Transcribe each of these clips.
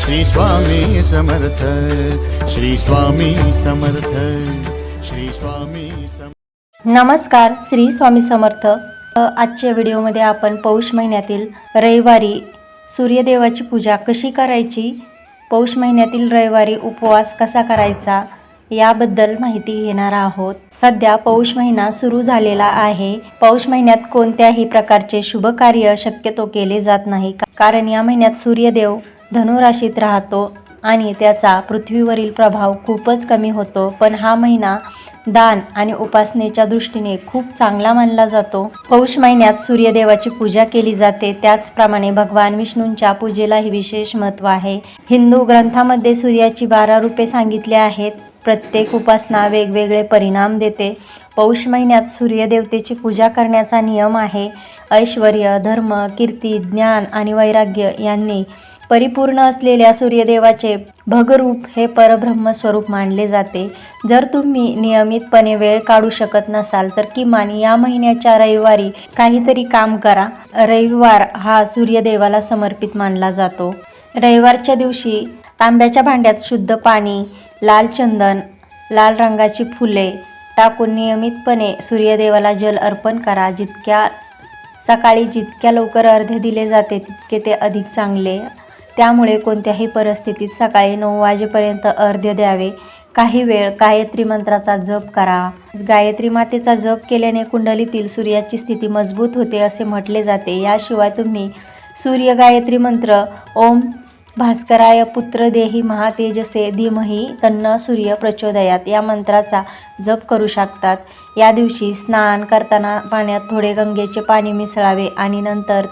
श्री स्वामी समर्थ श्री स्वामी समर्थ श्री स्वामी समर्थ नमस्कार श्री स्वामी समर्थ. आजच्या व्हिडिओमध्ये आपण पौष महिन्यातील रविवारी सूर्यदेवाची पूजा कशी करायची? पौष महिन्यातील रविवारी उपवास कसा करायचा? याबद्दल माहिती घेणार आहोत. सध्या पौष महिना सुरू झालेला आहे. पौष महिन्यात कोणत्याही प्रकारचे शुभ कार्य शक्यतो केले जात नाही. कारण या महिन्यात सूर्यदेव धनुराशीत राहतो आणि त्याचा पृथ्वीवरील प्रभाव खूपच कमी होतो. पण हा महिना दान आणि उपासनेच्या दृष्टीने खूप चांगला मानला जातो. पौष महिन्यात सूर्यदेवाची पूजा केली जाते. त्याचप्रमाणे भगवान विष्णूंच्या पूजेलाही विशेष महत्त्व आहे. हिंदू ग्रंथामध्ये सूर्याची बारा रूपे सांगितली आहेत. प्रत्येक उपासना वेगवेगळे परिणाम देते. पौष महिन्यात सूर्यदेवतेची पूजा करण्याचा नियम आहे. ऐश्वर धर्म कीर्ती ज्ञान आणि वैराग्य यांनी परिपूर्ण असलेल्या सूर्यदेवाचे भगरूप हे परब्रह्म स्वरूप मानले जाते. जर तुम्ही नियमितपणे वेळ काढू शकत नसाल तर किमान या महिन्याच्या रविवारी काहीतरी काम करा. रविवार हा सूर्यदेवाला समर्पित मानला जातो. रविवारच्या दिवशी तांब्याच्या भांड्यात शुद्ध पाणी लाल चंदन लाल रंगाची फुले टाकून नियमितपणे सूर्यदेवाला जल अर्पण करा. जितक्या सकाळी जितक्या लवकर अर्ध्य दिले जाते तितके ते अधिक चांगले. त्यामुळे कोणत्याही परिस्थितीत सकाळी नऊ वाजेपर्यंत अर्ध्य द्यावे. काही वेळ गायत्री मंत्राचा जप करा. गायत्री मातेचा जप केल्याने कुंडलीतील सूर्याची स्थिती मजबूत होते असे म्हटले जाते. याशिवाय तुम्ही सूर्य गायत्री मंत्र ओम भास्कराय पुत्र देही महातेजसे धीमही तन्न सूर्य प्रचोदयात. या मंत्राचा जप करू शकतात. या दिवशी स्नान करताना पाण्यात थोडे गंगेचे पाणी मिसळावे आणि नंतर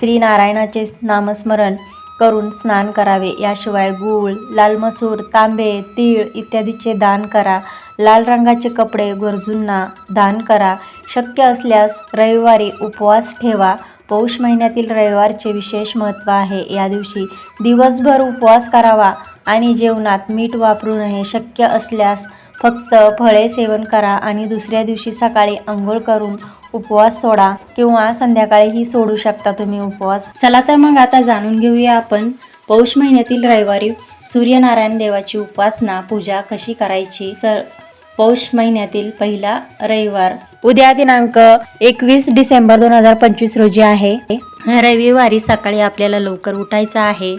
श्रीनारायणाचे नामस्मरण करून स्नान करावे. याशिवाय गूळ लाल मसूर तांबे तीळ इत्यादीचे दान करा. लाल रंगाचे कपडे गरजूंना दान करा. शक्य असल्यास रविवारी उपवास ठेवा. पौष महिन्यातील रविवारचे विशेष महत्त्व आहे. या दिवशी दिवसभर उपवास करावा आणि जेवणात मीठ वापरू नये. शक्य असल्यास फक्त फळे सेवन करा आणि दुसऱ्या दिवशी सकाळी आंघोळ करून उपवास सोडा किंवा संध्याकाळीही सोडू शकता तुम्ही उपवास. चला तर मग आता जाणून घेऊया आपण पौष महिन्यातील रविवारी सूर्यनारायण देवाची उपासना पूजा कशी करायची? तर पौष महिन्यातील पहिला रविवार. उद्या दिनांक एकवीस डिसेंबर दोन हजार पंचवीस रोजी आहे. रविवारी सकाळी आपल्याला लवकर उठायचं आहे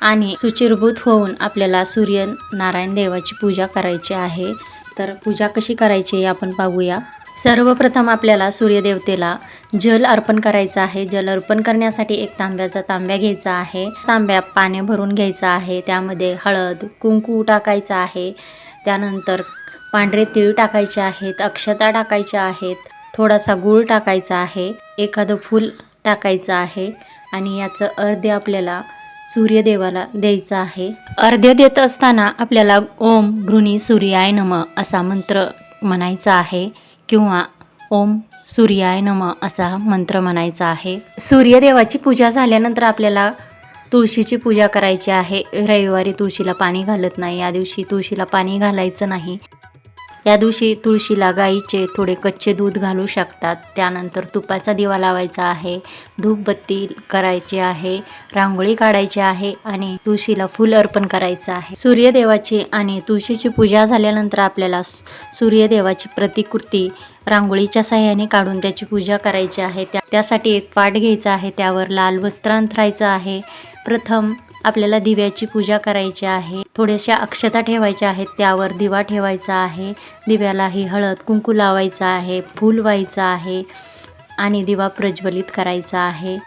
आणि सुचिरभूत होऊन आपल्याला सूर्य नारायण देवाची पूजा करायची आहे. तर पूजा कशी करायची आपण पाहूया. सर्वप्रथम आपल्याला सूर्यदेवतेला जल अर्पण करायचं आहे. जल अर्पण करण्यासाठी एक तांब्याचा तांब्या घ्यायचा आहे. तांब्या पाणी भरून घ्यायचा आहे. त्यामध्ये हळद कुंकू टाकायचं आहे. त्यानंतर पांढरे तीळ टाकायचे आहेत अक्षता टाकायच्या आहेत थोडासा गूळ टाकायचा आहे एखादं फूल टाकायचं आहे आणि याचं अर्ध्य आपल्याला सूर्यदेवाला द्यायचं आहे. अर्ध्य देत असताना आपल्याला ओम गृणी सूर्याय नम असा मंत्र म्हणायचा आहे किंवा ओम सूर्याय नम असा मंत्र म्हणायचा आहे. सूर्यदेवाची पूजा झाल्यानंतर आपल्याला तुळशीची पूजा करायची आहे. रविवारी तुळशीला पाणी घालत नाही या दिवशी तुळशीला पाणी घालायचं नाही. या दिवशी तुळशीला गाईचे थोडे कच्चे दूध घालू शकतात. त्यानंतर तुपाचा दिवा लावायचा आहे. धूपबत्ती करायची आहे. रांगोळी काढायची आहे आणि तुळशीला फुल अर्पण करायचं आहे. सूर्यदेवाची आणि तुळशीची पूजा झाल्यानंतर आपल्याला सूर्यदेवाची प्रतिकृती रांगोळीच्या साह्याने काढून त्याची पूजा करायची आहे. त्या त्यासाठी एक पाट घ्यायचा आहे. त्यावर लाल वस्त्र अंथरायचं आहे. प्रथम आपल्याला दिव्याची पूजा करायची आहे. थोड्याशा अक्षता ठेवायच्या आहेत. त्यावर दिवा ठेवायचा आहे. दिव्यालाही हळद कुंकू लावायचा आहे. फूल व्हायचं आहे. आणि दिवा प्रज्वलित करायचा आहे.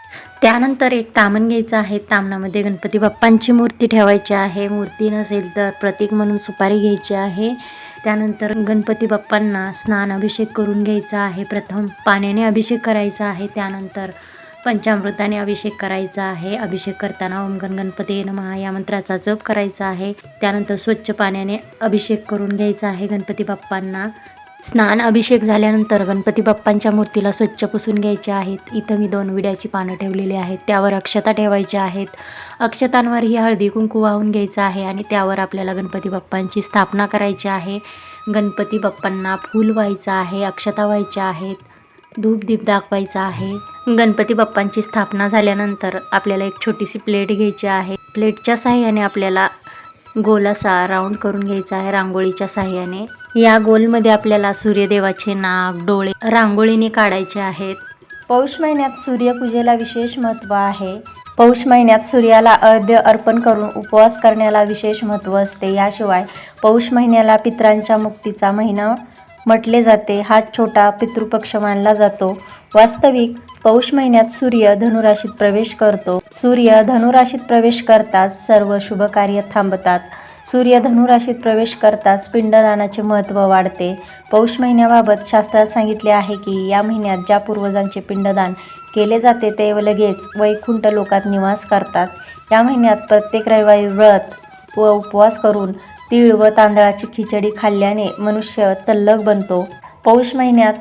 त्यानंतर एक तामण घ्यायचं आहे. तामणामध्ये गणपती बाप्पांची मूर्ती ठेवायची आहे. मूर्ती नसेल तर प्रतीक म्हणून सुपारी घ्यायची आहे. त्यानंतर गणपती बाप्पांना स्नान अभिषेक करून घ्यायचा आहे. प्रथम पाण्याने अभिषेक करायचा आहे. त्यानंतर पंचामृताने अभिषेक करायचा आहे. अभिषेक करताना ओम गण गणपती नमहा या मंत्राचा जप करायचा आहे. त्यानंतर स्वच्छ पाण्याने अभिषेक करून घ्यायचा आहे गणपती बाप्पांना. स्नान अभिषेक झाल्यानंतर गणपती बाप्पांच्या मूर्तीला स्वच्छ पुसून घ्यायचे आहेत. इथं मी दोन विड्याची पानं ठेवलेली आहेत. त्यावर अक्षता ठेवायच्या आहेत. अक्षतांवर ही हळदी कुंकू वाहून घ्यायचं आहे आणि त्यावर आपल्याला गणपती बाप्पांची स्थापना करायची आहे. गणपती बाप्पांना फूल व्हायचं आहे अक्षता व्हायच्या आहेत. धूप दीप दाखवायचा आहे. गणपती बाप्पांची स्थापना झाल्यानंतर आपल्याला एक छोटीशी प्लेट घ्यायची आहे. प्लेटच्या साह्याने आपल्याला गोल असा राऊंड करून घ्यायचा आहे रांगोळीच्या साह्याने या गोलमध्ये आपल्याला सूर्यदेवाचे नाक डोळे रांगोळीने काढायचे आहेत. पौष महिन्यात सूर्यपूजेला विशेष महत्त्व आहे. पौष महिन्यात सूर्याला अर्ध्य अर्पण करून उपवास करण्याला विशेष महत्त्व असते. याशिवाय पौष महिन्याला पित्रांच्या मुक्तीचा महिना म्हटले जाते. हा छोटा पितृपक्ष मानला जातो. वास्तविक पौष महिन्यात सूर्य धनुराशीत प्रवेश करतो. सूर्य धनुराशीत प्रवेश करताच सर्व शुभ कार्य थांबतात. सूर्य धनुराशीत प्रवेश करताच पिंडदानाचे महत्त्व वाढते. पौष महिन्याबाबत शास्त्रात सांगितले आहे की या महिन्यात ज्या पूर्वजांचे पिंडदान केले जाते ते लगेच वैकुंठ लोकात निवास करतात. या महिन्यात प्रत्येक रविवारी व्रत व उपवास करून तीळ व तांदळाची खिचडी खाल्ल्याने मनुष्य तल्लक बनतो. पौष महिन्यात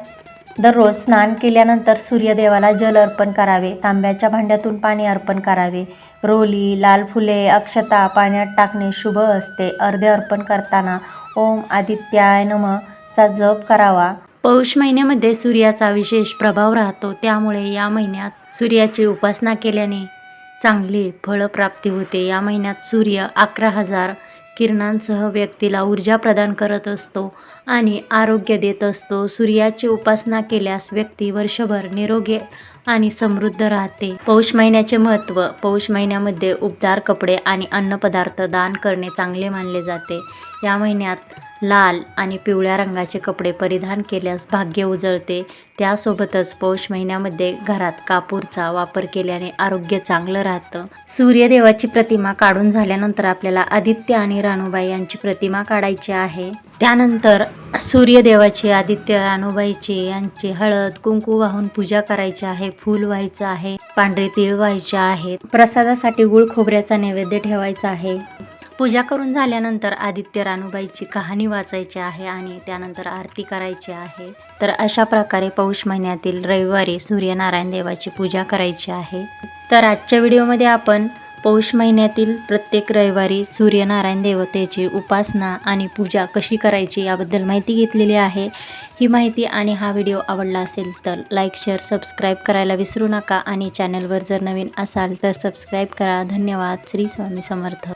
दररोज स्नान केल्यानंतर सूर्यदेवाला जल अर्पण करावे. तांब्याच्या भांड्यातून पाणी अर्पण करावे. रोली लाल फुले अक्षता पाण्यात टाकणे शुभ असते. अर्धे अर्पण करताना ओम आदित्याय नम चा जप करावा. पौष महिन्यामध्ये सूर्याचा विशेष प्रभाव राहतो. त्यामुळे या महिन्यात सूर्याची उपासना केल्याने चांगली फळप्राप्ती होते. या महिन्यात सूर्य अकरा हजार किरणांसह व्यक्तीला ऊर्जा प्रदान करत असतो आणि आरोग्य देत असतो. सूर्याची उपासना केल्यास व्यक्ती वर्षभर निरोगी आणि समृद्ध राहते. पौष महिन्याचे महत्त्व पौष महिन्यामध्ये उबदार कपडे आणि अन्नपदार्थ दान करणे चांगले मानले जाते. या महिन्यात लाल आणि पिवळ्या रंगाचे कपडे परिधान केल्यास भाग्य उजळते. त्यासोबतच पौष महिन्यामध्ये घरात कापूरचा वापर केल्याने आरोग्य चांगलं राहतं. सूर्यदेवाची प्रतिमा काढून झाल्यानंतर आपल्याला आदित्य आणि राणूबाई यांची प्रतिमा काढायची आहे. त्यानंतर सूर्यदेवाची आदित्य राणूबाईची यांची हळद कुंकू वाहून पूजा करायची आहे फूल व्हायचं आहे पांढरे तीळ व्हायचे आहेत. प्रसादासाठी गुळ खोबऱ्याचा नैवेद्य ठेवायचा आहे. पूजा करून झाल्यानंतर आदित्य रानूबाईची कहाणी वाचायची आहे आणि त्यानंतर आरती करायची आहे. तर अशा प्रकारे पौष महिन्यातील रविवारी सूर्यनारायण देवाची पूजा करायची आहे. तर आजच्या व्हिडिओमध्ये आपण पौष महिन्यातील प्रत्येक रविवारी सूर्यनारायण देवतेची उपासना आणि पूजा कशी करायची याबद्दल माहिती घेतलेली आहे. ही माहिती आणि हा व्हिडिओ आवडला असेल तर लाईक शेअर सबस्क्राईब करायला विसरू नका आणि चॅनलवर जर नवीन असाल तर सबस्क्राईब करा. धन्यवाद. श्री स्वामी समर्थ.